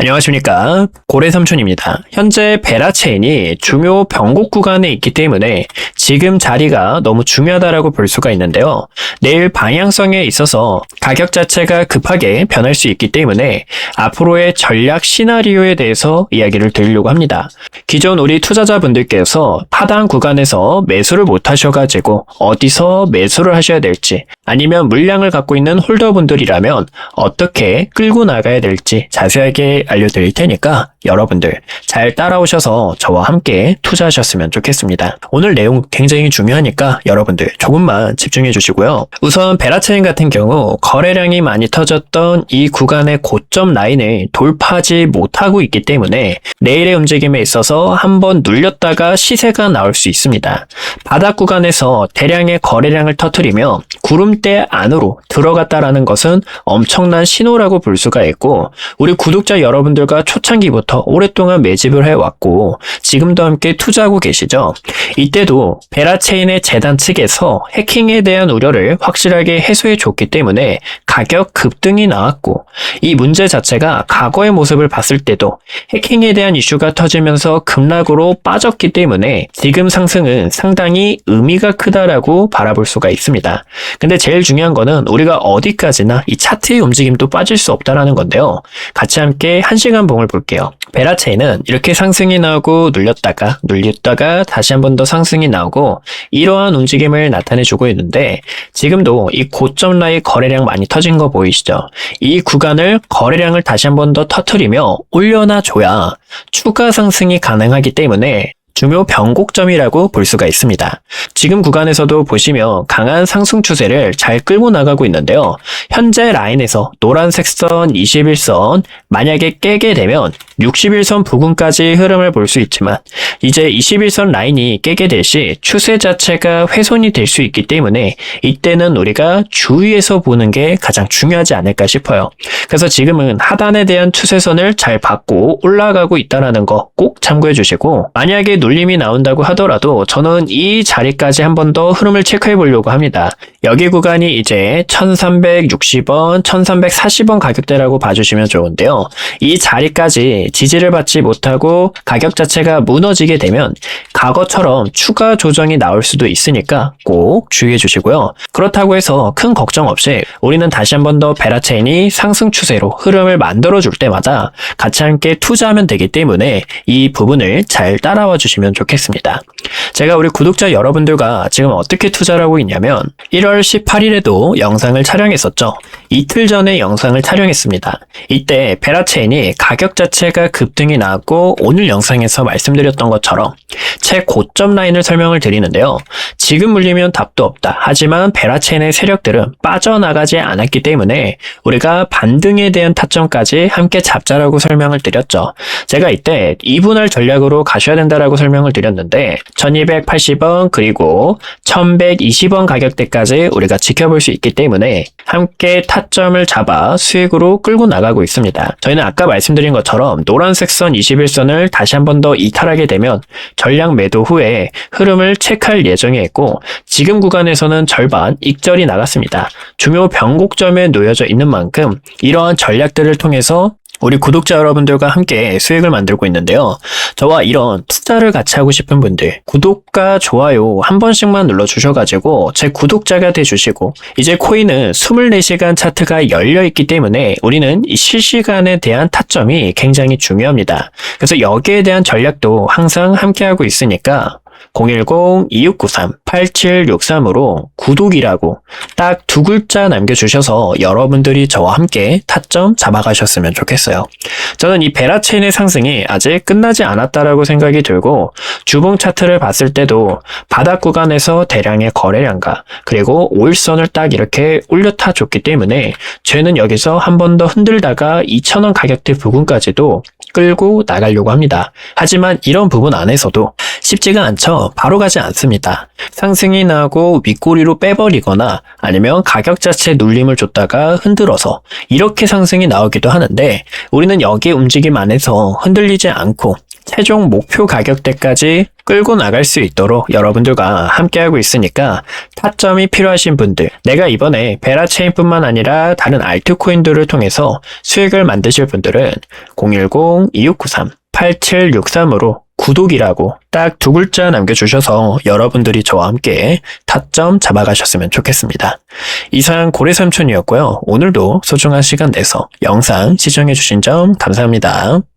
안녕하십니까 고래삼촌입니다. 현재 베라체인이 중요 변곡 구간에 있기 때문에 지금 자리가 너무 중요하다라고 볼 수가 있는데요. 내일 방향성에 있어서 가격 자체가 급하게 변할 수 있기 때문에 앞으로의 전략 시나리오에 대해서 이야기를 드리려고 합니다. 기존 우리 투자자분들께서 하단 구간에서 매수를 못 하셔가지고 어디서 매수를 하셔야 될지 아니면 물량을 갖고 있는 홀더분들이라면 어떻게 끌고 나가야 될지 자세하게 알려드릴 테니까 여러분들 잘 따라오셔서 저와 함께 투자하셨으면 좋겠습니다. 오늘 내용 굉장히 중요하니까 여러분들 조금만 집중해 주시고요. 우선 베라체인 같은 경우 거래량이 많이 터졌던 이 구간의 고점 라인을 돌파하지 못하고 있기 때문에 내일의 움직임에 있어서 한번 눌렸다가 시세가 나올 수 있습니다. 바닥 구간에서 대량의 거래량을 터트리며 구름대 안으로 들어갔다라는 것은 엄청난 신호라고 볼 수가 있고 우리 구독자 여러분들과 초창기부터 오랫동안 매집을 해왔고 지금도 함께 투자하고 계시죠. 이때도 베라체인의 재단 측에서 해킹에 대한 우려를 확실하게 해소해 줬기 때문에 가격 급등이 나왔고 이 문제 자체가 과거의 모습을 봤을 때도 해킹에 대한 이슈가 터지면서 급락으로 빠졌기 때문에 지금 상승은 상당히 의미가 크다라고 바라볼 수가 있습니다. 근데 제일 중요한 거는 우리가 어디까지나 이 차트의 움직임도 빠질 수 없다라는 건데요. 같이 함께 한 시간 봉을 볼게요. 베라체인은 이렇게 상승이 나오고 눌렸다가 눌렸다가 다시 한 번 더 상승이 나오고 이러한 움직임을 나타내 주고 있는데 지금도 이 고점 라인 거래량 많이 터진 거 보이시죠? 이 구간을 거래량을 다시 한 번 더 터트리며 올려놔 줘야 추가 상승이 가능하기 때문에 중요 변곡점이라고 볼 수가 있습니다. 지금 구간에서도 보시면 강한 상승 추세를 잘 끌고 나가고 있는데요. 현재 라인에서 노란색 선 21선 만약에 깨게 되면 61선 부근까지 흐름을 볼 수 있지만 이제 21선 라인이 깨게 될 시 추세 자체가 훼손이 될 수 있기 때문에 이때는 우리가 주위에서 보는 게 가장 중요하지 않을까 싶어요. 그래서 지금은 하단에 대한 추세선을 잘 받고 올라가고 있다는 거 꼭 참고해 주시고 만약에 눌림이 나온다고 하더라도 저는 이 자리까지 한 번 더 흐름을 체크해 보려고 합니다. 여기 구간이 이제 1360원, 1340원 가격대라고 봐주시면 좋은데요. 이 자리까지 지지를 받지 못하고 가격 자체가 무너지게 되면 과거처럼 추가 조정이 나올 수도 있으니까 꼭 주의해 주시고요. 그렇다고 해서 큰 걱정 없이 우리는 다시 한 번 더 베라체인이 상승 추세로 흐름을 만들어 줄 때마다 같이 함께 투자하면 되기 때문에 이 부분을 잘 따라와 주시면 좋겠습니다. 제가 우리 구독자 여러분들과 지금 어떻게 투자를 하고 있냐면 1월 18일에도 영상을 촬영했었죠. 이틀 전에 영상을 촬영했습니다. 이때 베라체인이 가격 자체가 급등이 나왔고 오늘 영상에서 말씀드렸던 것처럼 최고점 라인을 설명을 드리는데요. 지금 물리면 답도 없다. 하지만 베라체인의 세력들은 빠져나가지 않았기 때문에 우리가 반등에 대한 타점까지 함께 잡자라고 설명을 드렸죠. 제가 이때 2분할 전략으로 가셔야 된다라고 설명을 드렸는데 1280원 그리고 1120원 가격대까지 우리가 지켜볼 수 있기 때문에 함께 타점을 잡아 수익으로 끌고 나가고 있습니다. 저희는 아까 말씀드린 것처럼 노란색 선 21선을 다시 한 번 더 이탈하게 되면 전량 매도 후에 흐름을 체크할 예정에 있고 지금 구간에서는 절반 익절이 나갔습니다. 중요 변곡점에 놓여져 있는 만큼 이러한 전략들을 통해서 우리 구독자 여러분들과 함께 수익을 만들고 있는데요. 저와 이런 투자를 같이 하고 싶은 분들, 구독과 좋아요 한 번씩만 눌러주셔가지고 제 구독자가 돼주시고, 이제 코인은 24시간 차트가 열려있기 때문에 우리는 이 실시간에 대한 타점이 굉장히 중요합니다. 그래서 여기에 대한 전략도 항상 함께하고 있으니까 010-2693-8763으로 구독이라고 딱 두 글자 남겨주셔서 여러분들이 저와 함께 타점 잡아가셨으면 좋겠어요. 저는 이 베라체인의 상승이 아직 끝나지 않았다라고 생각이 들고 주봉 차트를 봤을 때도 바닥 구간에서 대량의 거래량과 그리고 5일선을 딱 이렇게 올려타 줬기 때문에 저는 여기서 한 번 더 흔들다가 2,000원 가격대 부분까지도 끌고 나가려고 합니다. 하지만 이런 부분 안에서도 쉽지가 않죠. 바로 가지 않습니다. 상승이 나고 윗꼬리로 빼버리거나 아니면 가격 자체 눌림을 줬다가 흔들어서 이렇게 상승이 나오기도 하는데 우리는 여기에 움직임 안에서 흔들리지 않고 최종 목표 가격대까지 끌고 나갈 수 있도록 여러분들과 함께하고 있으니까 타점이 필요하신 분들, 내가 이번에 베라체인뿐만 아니라 다른 알트코인들을 통해서 수익을 만드실 분들은 010-2693-8763으로 구독이라고 딱 두 글자 남겨주셔서 여러분들이 저와 함께 타점 잡아가셨으면 좋겠습니다. 이상 고래삼촌이었고요. 오늘도 소중한 시간 내서 영상 시청해주신 점 감사합니다.